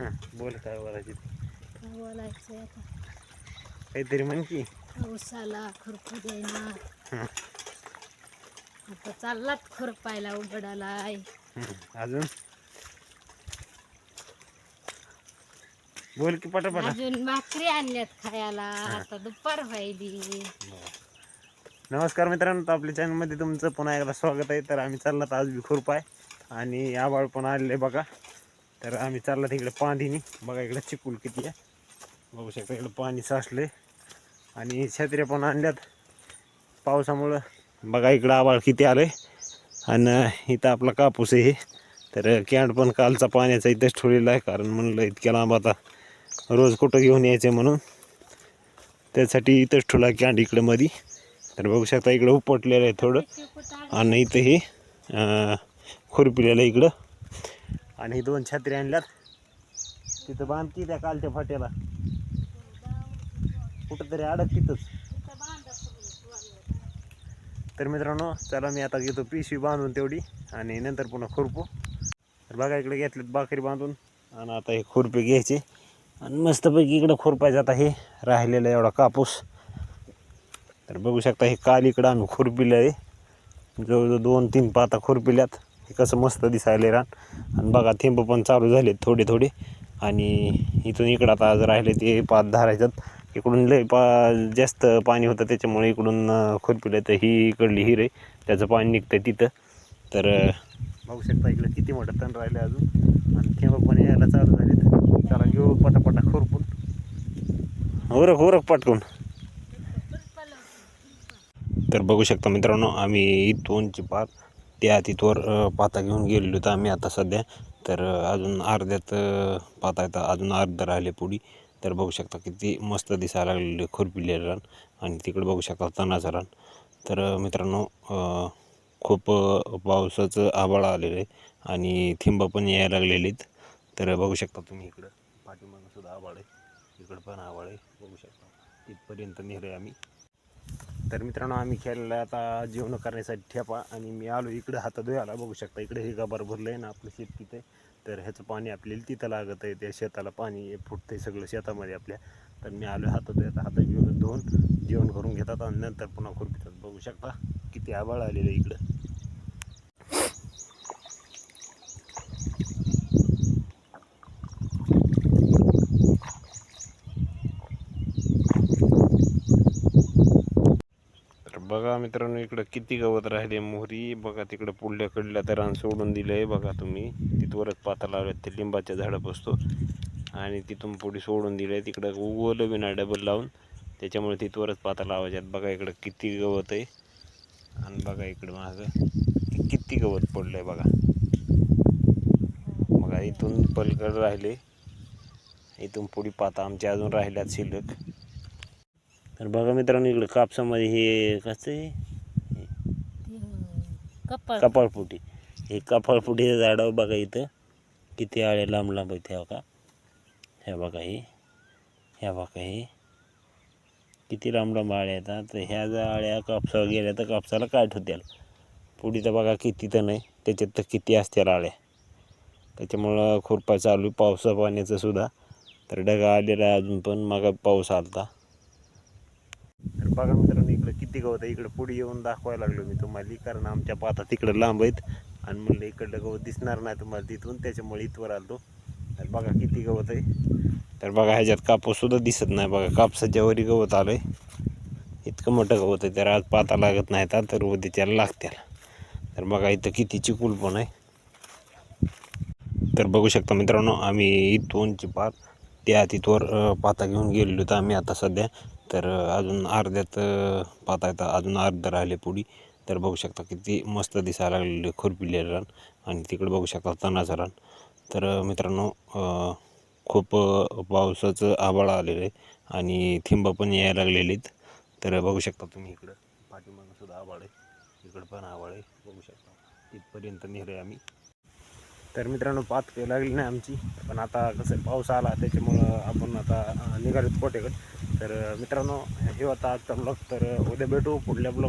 हं, बोल काय बोलायची? काय बोलायचं आता. काहीतरी म्हण की. पाऊस आला खुरपू देणार. हं, आता चाललात खुरपायला उघडालाय. अजून? बोल की पटापटा. अजून भाकरी आणल्यात खायला. आता दुपार व्हायली. नमस्कार मित्रांनो तर आपल्या चॅनलमध्ये तुमचं पुन्हा एकदा स्वागत आहे. तर आम्ही चाललात आज बी खुरपाय आणि आबाळ पण आलेलं बघा. तर आम्ही चालला तिकडे पाणीनी. बघा इकडं चिकूल किती आहे. बघू शकता इकडं पाणी साचले आणि छत्र्या पण आणल्यात. पावसामुळं बघा इकडं आबाळ किती आलं आहे आणि इथं आपला कापूस आहे तर कॅन्ड पण कालचा पाण्याचा इथंच ठेवलेला आहे. कारण म्हणलं इतक्या लांब आता रोज कुठं घेऊन यायचं म्हणून. त्यासाठी इथंच ठेवला कॅन्ड इकडं मध्ये तर बघू शकता इकडं उपटलेलं आहे थोडं. आणि इथं हे खुरपिलेलं आहे इकडं. आणि हे दोन छत्री आणल्यात. तिथं बांधती त्या कालच्या फाट्याला. कुठंतरी अडक तिथंच. तर मित्रांनो चला मी आता घेतो पिशवी बांधून तेवढी आणि नंतर पुन्हा खुरपू. तर बघा इकडे घेतलेत बाकरी बांधून आणि आता हे खुरपे घ्यायचे. आणि मस्तपैकी इकडं खुरपायचं आता हे राहिलेलं एवढा कापूस. तर बघू शकता हे काल इकडं आम्ही खुरपिलं आहे जवळजवळ दोन तीन पाता खुरपिल्यात. हे कसं मस्त दिसायला रान. आणि बघा थेंब पण चालू झाले थोडे थोडे. आणि इथून इकडं आता आज राहिले ते पात धारायच्यात इकडून लय पा जास्त पाणी होतं त्याच्यामुळे इकडून खुरपिलं तर ही इकडली हिरे. त्याचं पाणी निघतं तिथं. तर बघू शकता इकडं किती मोठं तण राहिलं अजून. आणि थेंब पण यायला चालू झालेत. त्याला घेऊ पटापटा खुरपून. उरक उरक पटकून. तर बघू शकता मित्रांनो आम्ही इथूनची पात त्या तिथवर पाता घेऊन गेलेलो होतो आम्ही आता सध्या. तर अजून अर्ध्यात पाता येतं अजून अर्ध राहिले पुढी. तर बघू शकता किती मस्त दिसायला लागलेले खुरपिले रान आणि तिकडे बघू शकता तणाचं रान. तर मित्रांनो खूप पावसाचं आभाळ आलेलं आहे आणि थिंब पण यायला लागलेले आहेत. तर बघू शकता तुम्ही इकडं. पाठीमागं सुद्धा आभाळ आहे. इकडं पण आभाळ आहे. बघू शकता. तिथपर्यंत नेहरे आम्ही. तर मित्रांनो आम्ही खेळलेला आता जेवण करण्यासाठी ठेपा आणि मी आलो इकडे हात धुयाला. बघू शकता इकडे हे गाभार भरलं आहे ना आपलं शेत तिथे. तर ह्याचं पाणी आपल्याला तिथं लागत आहे. त्या शेताला पाणी फुटतं आहे सगळं शेतामध्ये आपल्या. तर मी आलो हात धुयात हात घेऊन धुवून जेवण करून घेतात आणि नंतर पुन्हा खुरपितात. बघू शकता किती आबाळ आलेलं आहे इकडं तर बघा मित्रांनो इकडं किती गवत राहिले. मोहरी बघा तिकडं पुढल्या कडल्या तर रान सोडून दिलं आहे बघा तुम्ही तिथवरच पाता लावल्यात ते लिंबाच्या झाडं बसतो. आणि तिथून पुढे सोडून दिलं आहे तिकडं उगवलं बी डबल लावून. त्याच्यामुळे तिथवरच पाता लावायच्यात. बघा इकडं किती गवत आहे. आणि बघा इकडं मागं किती गवत पडलं आहे बघा. बघा इथून पलकड राहिले. इथून पुढे पाता आमच्या अजून राहिल्यात शिल्लक. तर बघा मित्रांनो इकडं कापसामध्ये हे कसं आहे? कपाळ. कपाळपुटी. हे कपाळपुटीचं झाडावर बघा इथं. किती आळे लांब लांब आहेत ह्या बघा. ह्या बघा हे. ह्या बघा हे. किती लांब लांब आळ्या येतात तर ह्या जर आळ्या कापसावर गेल्या तर कापसाला काट होत्याल पुढी तर बघा किती तर नाही त्याच्यात तर किती असतील आळ्या. त्याच्यामुळं खुरपा चालू पावसा पाण्याचं सुद्धा. तर ढगा आलेला अजून पण मग पाऊस आलता. तर बघा मित्रांनो इकडं किती गवत आहे इकडं पुढे येऊन दाखवायला लागलो मी तुम्हाला. कारण आमच्या पाता तिकडं लांब आहेत आणि म्हणलं इकडलं गवत दिसणार नाही तुम्हाला तिथून त्याच्यामुळे इथवर आलो तर बघा किती गवत आहे. तर बघा ह्याच्यात कापूससुद्धा दिसत नाही बघा. कापसाच्या वरी गवत आलं आहे इतकं मोठं गवत आहे तर आज पाता लागत नाही आता तर उद्या त्याला लागत्याल तर बघा इथं किती चिकूल पण आहे. तर बघू शकता मित्रांनो आम्ही इथून पात त्या तिथवर पाता घेऊन गेलेलो होतो आम्ही आता सध्या. तर अजून अर्ध्यात पाहता येतं अजून अर्धं राहिले पुढी. तर बघू शकता किती मस्त दिसायला लागलेले खुरपिले रान आणि तिकडे बघू शकता तणाचं रान. तर मित्रांनो खूप पावसाचं आभाळ आलेलं आहे आणि थिंब पण यायला लागलेलीत तर बघू शकता तुम्ही इकडं पाठीमागं सुद्धा आभाळ आहे. इकडं पण आभाळ आहे. बघू शकता तिथपर्यंत नेलं आहे आम्ही. तर मित्रांनो पात लागली नाही आमची. पण आता कसं आहे, पाऊस आला त्याच्यामुळं आपण आता अं, निघालो कोटेकडे तर मित्रांनो हे होता आजचा ब्लॉग तर उद्या भेटू पुढल्या ब्लॉग